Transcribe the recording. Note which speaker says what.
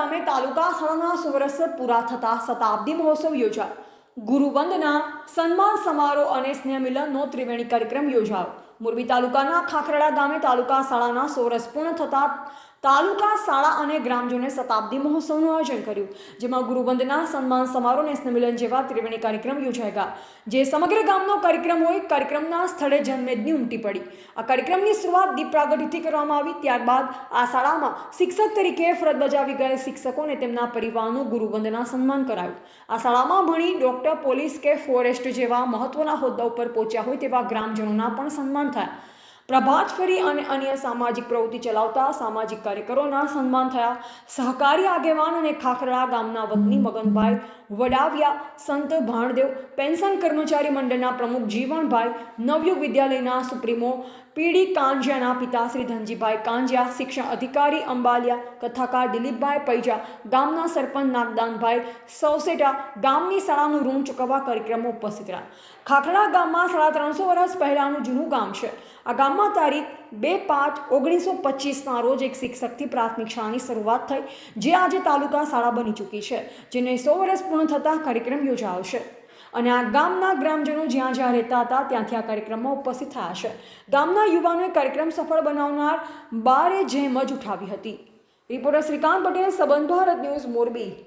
Speaker 1: ગામે તાલુકા શાળાના સો વર્ષ પૂરા થતા શતાબ્દી મહોત્સવ યોજાયો. ગુરુવંદના સન્માન સમારોહ અને સ્નેહ મિલનનો ત્રિવેણી કાર્યક્રમ યોજાયો. મોરબી તાલુકાના ખાખરડા ગામે તાલુકા શાળાના સો પૂર્ણ થતા તાલુકા, શાળા અને ગ્રામજનોએ શતાબ્દી મહોત્સવનું આયોજન કર્યું, જેમાં ગુરુવંદના સન્માન સમારોહ અને મિલન જેવા ત્રિવેણી કાર્યક્રમ યોજાઈ ગયા જે સમગ્ર ગામનો કાર્યક્રમ હોય, કાર્યક્રમના સ્થળે જનમેદની ઉમટી પડી. આ કાર્યક્રમની શરૂઆત દીપ પ્રાગટ્યથી કરવામાં આવી, ત્યારબાદ આ શાળામાં શિક્ષક તરીકે ફરજ બજાવી ગયેલ શિક્ષકોને તેમના પરિવારનું ગુરુવંદના સન્માન કરાયું. આ શાળામાં ભણી, ડોક્ટર, પોલીસ કે ફોરેસ્ટ જેવા મહત્વના હોદ્દા ઉપર પહોંચ્યા હોય તેવા ગ્રામજનોના પણ સન્માન થયા. પ્રભાત ફેરી અને અન્ય સામાજિક પ્રવૃત્તિ ચલાવતા સામાજિક કાર્યકરોના સન્માન થયા. સહકારી આગેવાન અને ખાખરા ગામના વતની મગનભાઈ વડાવિયા. સંત ભાણદેવ પેન્શન કર્મચારી મંડળના પ્રમુખ જીવણભાઈ નવયુગ વિદ્યાલયના સુપ્રીમો પીડી કાંજિયાના પિતા શ્રી ધનજીભાઈ કાંજિયા, શિક્ષણ અધિકારી અંબાલિયા, કથાકાર દિલીપભાઈ પૈજા, ગામના સરપંચ નાગદાનભાઈ સૌસેટા ગામની શાળાનું ઋણ ચૂકવવા કાર્યક્રમો ઉપસ્થિત રહ્યા. ખાખરા ગામમાં સાડા ત્રણસો વર્ષ પહેલાંનું જૂનું ગામ છે. આ ગામમાં તારીખ બે પાંચ ઓગણીસો પચીસના રોજ એક શિક્ષકથી પ્રાથમિક શાળાની શરૂઆત થઈ, જે આજે તાલુકા શાળા બની ચૂકી છે, જેને સો વર્ષ પૂર્ણ થતાં કાર્યક્રમ યોજાયો અને આ ગામના ગ્રામજનો જ્યાં જ્યાં રહેતા હતા, ત્યાંથી આ કાર્યક્રમમાં ઉપસ્થિત થયા છે. ગામના યુવાનોએ કાર્યક્રમ સફળ બનાવનાર બારે જ ઉઠાવી હતી. રિપોર્ટર શ્રીકાંત પટેલ, સંબંધ ભારત ન્યૂઝ, મોરબી.